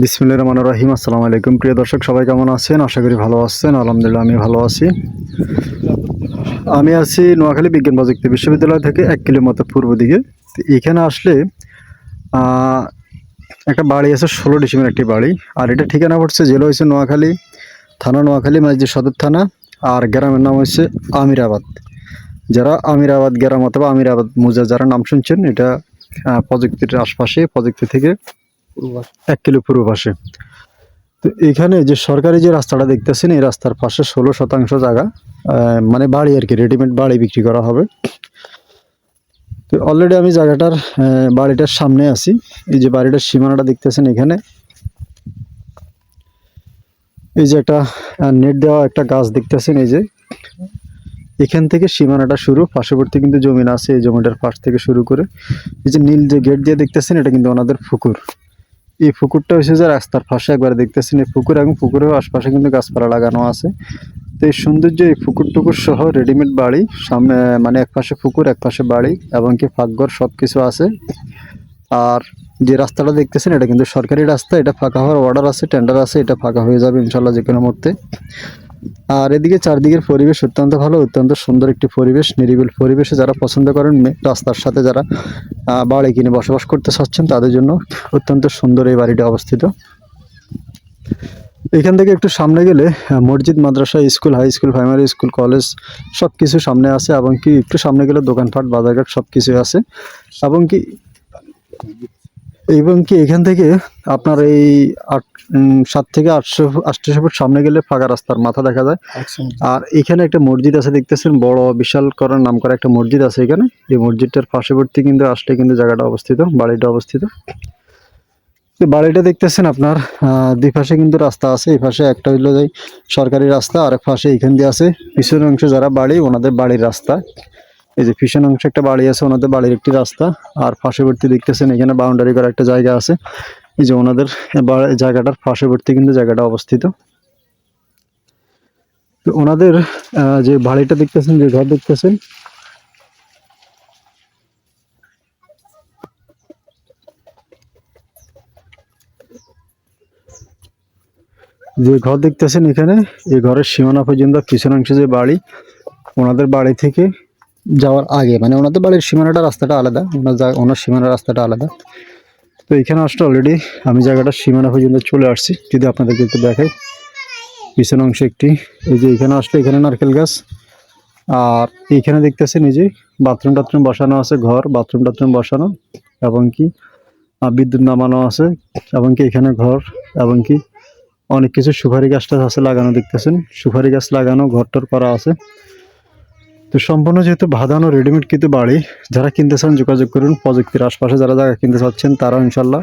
বিসমিল্লা রহমান রাহিম। আসসালামু আলাইকুম। প্রিয় দর্শক, সবাই কেমন আছেন? আশা করি ভালো আছেন। আলহামদুলিল্লাহ আমি ভালো আছি। আমি আছি নোয়াখালী বিজ্ঞান প্রযুক্তি বিশ্ববিদ্যালয় থেকে এক কিলোমিটার পূর্ব দিকে। এখানে আসলে একটা বাড়ি আছে, ষোলো ডিসেম্বর একটি বাড়ি। আর এটা ঠিকানা পড়ছে জেলা হয়েছে নোয়াখালী, থানা নোয়াখালী মাঝে সদর থানা, আর গ্রামের নাম হচ্ছে আমিরাবাদ। যারা আমিরাবাদ গ্রাম অথবা আমিরাবাদ মুজা, যারা নাম শুনছেন, এটা প্রযুক্তির আশপাশে, প্রযুক্তি থেকে এক কিলো পূর্ব পাশে তো এখানে যে সরকারি যে রাস্তাটা দেখতেছেন, এই রাস্তার পাশে ষোলো শতাংশ জায়গা মানে বাড়ি আর কি রেডিমেড বাড়ি বিক্রি করা হবে। তো অলরেডি আমি জায়গাটার বাড়িটার সামনে আছি। এই যে বাড়িটার সীমানাটা দেখতেছেন এখানে। এই যে একটা নেট দেওয়া একটা গাছ দেখতেছেন, এই যে। এখান থেকে সীমানাটা শুরু, পার্শ্ববর্তী কিন্তু জমিন আছে, এই জমিটার পাশ থেকে শুরু করে। এই যে নীল যে গেট দিয়ে দেখতেছেন, এটা কিন্তু ওনাদের পুকুর। এই পুকুরটা হচ্ছে যে রাস্তার পাশে একবার দেখতেছেন, এই পুকুর এবং পুকুরের আশপাশে কিন্তু গাছপালা লাগানো আছে। তো এই সৌন্দর্য, এই পুকুর টুকুর সহ রেডিমেড বাড়ি, সামনে মানে এক পাশে পুকুর এক পাশে বাড়ি এবং কি ফাঁকঘর সব কিছু আছে। আর যে রাস্তাটা দেখতেছেন, এটা কিন্তু সরকারি রাস্তা, এটা ফাঁকা হওয়ার অর্ডার আছে টেন্ডার আছে, এটা ফাঁকা হয়ে যাবে ইনশাল্লাহ যে কোনো মুহূর্তে। আর এদিকে চারদিকের পরিবেশ অত্যন্ত ভালো, অত্যন্ত সুন্দর একটি পরিবেশ, নিরিবিল পরিবেশে যারা পছন্দ করেন রাস্তার সাথে যারা বাড়ি কিনে বসবাস করতে চাচ্ছেন, তাদের জন্য অত্যন্ত সুন্দর এই বাড়িটা অবস্থিত। এখান থেকে একটু সামনে গেলে মসজিদ, মাদ্রাসা, school, high school, primary school, college সব কিছু সামনে আছে এবং কি একটু সামনে গেলে দোকানপাট, বাজারঘাট সব কিছুই আছে এবং কি এবং কি এখান থেকে আপনার এই আট উম, সাত থেকে আটশো আটশো ফুট সামনে গেলে ফাঁকা রাস্তার মাথা দেখা যায়। আর এখানে একটা মসজিদ আছে দেখতেছেন? বড় বিশাল করার নাম করা একটা মসজিদ আছে এখানে। এই মসজিদটার পার্শ্ববর্তী কিন্তু আসলে কিন্তু জায়গাটা অবস্থিত বাড়িটা অবস্থিত। বাড়িটা দেখতেছেন আপনার আহ, দুই পাশে কিন্তু রাস্তা আছে। এই পাশে একটা হইল যে সরকারি রাস্তা আর এক পাশে এখান দিয়ে আছে। পিছনের অংশে যারা বাড়ি ওনাদের বাড়ির রাস্তা। এই যে পিছনের অংশে একটা বাড়ি আছে, ওনাদের বাড়ির একটি রাস্তা। আর পার্শ্ববর্তী দেখতেছেন, এখানে বাউন্ডারি করা একটা জায়গা আছে। এই যে ওনাদের জায়গাটার পার্শ্ববর্তী কিন্তু জায়গাটা অবস্থিত। ওনাদের যে বাড়িটা দেখতেছেন, যে ঘর দেখতেছেন, যে ঘর দেখতেছেন এখানে এই ঘরের সীমানা পর্যন্ত পিছন অংশে যে বাড়ি, ওনাদের বাড়ি থেকে যাওয়ার আগে মানে ওনাদের বাড়ির সীমানাটা, রাস্তাটা আলাদা, ওনার জা- ওনার সীমানা রাস্তাটা আলাদা। তো এখানে আসলে অলরেডি আমি জায়গাটা সীমানা পর্যন্ত চলে আসছি, যদি আপনাদেরকে একটু দেখাই। পিছন অংশে একটি, এই যে এখানে আসলে এখানে নারকেল গাছ, আর এইখানে দেখতেছেন এই যে বাথরুম টাথরুম বসানো আছে, ঘর বাথরুম টাথরুম বসানো, এবং কি বিদ্যুৎ নামানো আছে, এবং কি এখানে ঘর, এবং কি অনেক কিছু সুপারি গাছটা আছে লাগানো দেখতেছেন। সুপারি গাছ লাগানো, ঘরটর করা আছে। তো সম্পূর্ণ যেহেতু বাঁধানো রেডিমেড কিন্তু বাড়ি, যারা কিনতে চান যোগাযোগ করুন। প্রযুক্তির আশপাশে যারা জায়গা কিনতে চাচ্ছেন, তারা ইনশাল্লাহ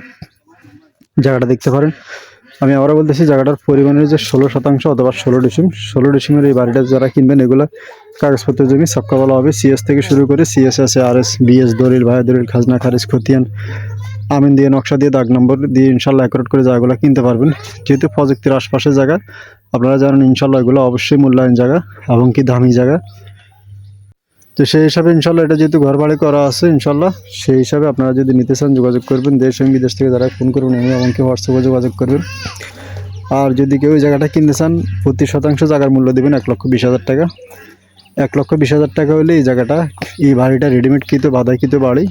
জায়গাটা দেখতে পারেন। আমি আবারও বলতেছি, জায়গাটার পরিমাণের যে ষোলো শতাংশ অথবা ষোলো ডিসিম, ষোলো ডিসিমের এই বাড়িটা যারা কিনবেন, এগুলো কাগজপত্র জমি, সবকা বলা হবে। সিএস থেকে শুরু করে সিএস আছে আর এস বিএস দলিল ভাইয়া দলিল, খাজনা, খারিজ, খতিয়ান, আমিন দিয়ে, নকশা দিয়ে, দাগ নম্বর দিয়ে ইনশাল্লাহ অ্যাকোরেট করে জায়গাগুলো কিনতে পারবেন। যেহেতু প্রযুক্তির আশপাশের জায়গা, আপনারা জানেন ইনশাল্লাহ এগুলো অবশ্যই মূল্যায়ন জায়গা এবং কি দামি জায়গা। তো সেই হিসাবে ইনশাল্লাহ এটা যেহেতু ঘর বাড়ি করা আছে, ইনশাল্লাহ সেই হিসাবে আপনারা যদি নিতে চান যোগাযোগ করবেন, দেশ এবং বিদেশ থেকে যারা ফোন করবেন, আমি এমনকি হোয়াটসঅ্যাপে যোগাযোগ করবেন। আর যদি কেউ ওই জায়গাটা কিনতে চান, প্রতি শতাংশ জায়গার মূল্য দেবেন এক লক্ষ বিশ হাজার টাকা। এক লক্ষ বিশ হাজার টাকা হলে এই জায়গাটা, এই বাড়িটা রেডিমেড কিতো বাধাকৃত বাড়ি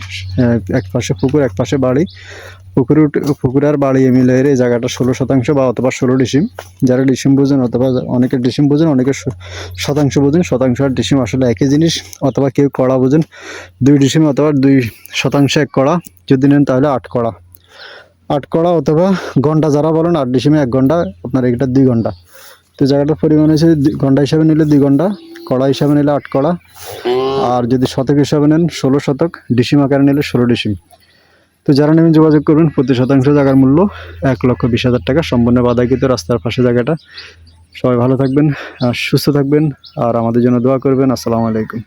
এক পাশে পুকুর, এক পাশে বাড়ি। পুকুরে পুকুর আর বাড়ি মিলে এই জায়গাটা ষোলো শতাংশ বা অথবা ষোলো ডিসিম। যারা ডিসিম বোঝেন অথবা অনেকে ডিসিম বোঝেন অনেকে শতাংশ বোঝেন, শতাংশ আর ডিসিম আসলে একই জিনিস। অথবা কেউ কড়া বোঝেন, দুই ডিসিম অথবা দুই শতাংশ এক কড়া। যদি নেন তাহলে আট কড়া। আট কড়া অথবা ঘণ্টা যারা বলেন, আট ডিসিমে এক ঘণ্টা, আপনার এটা দুই ঘণ্টা। তো জায়গাটার পরিমাণ হচ্ছে ঘণ্টা হিসাবে নিলে দুই ঘণ্টা, কড়া হিসাবে নিলে আট কড়া। আর যদি শতক হিসাবে নেন, ষোলো শতক, ডিসিম আকারে নিলে ষোলো ডিসিম। তো যারা নেমে যোগাযোগ করবেন, প্রতি শতাংশ জায়গার মূল্য এক লক্ষ বিশ হাজার টাকা। সম্পূর্ণ বাধাকৃত রাস্তার পাশে জায়গাটা। সবাই ভালো থাকবেন, আর সুস্থ থাকবেন, আর আমাদের জন্য দোয়া করবেন। আসসালামু আলাইকুম।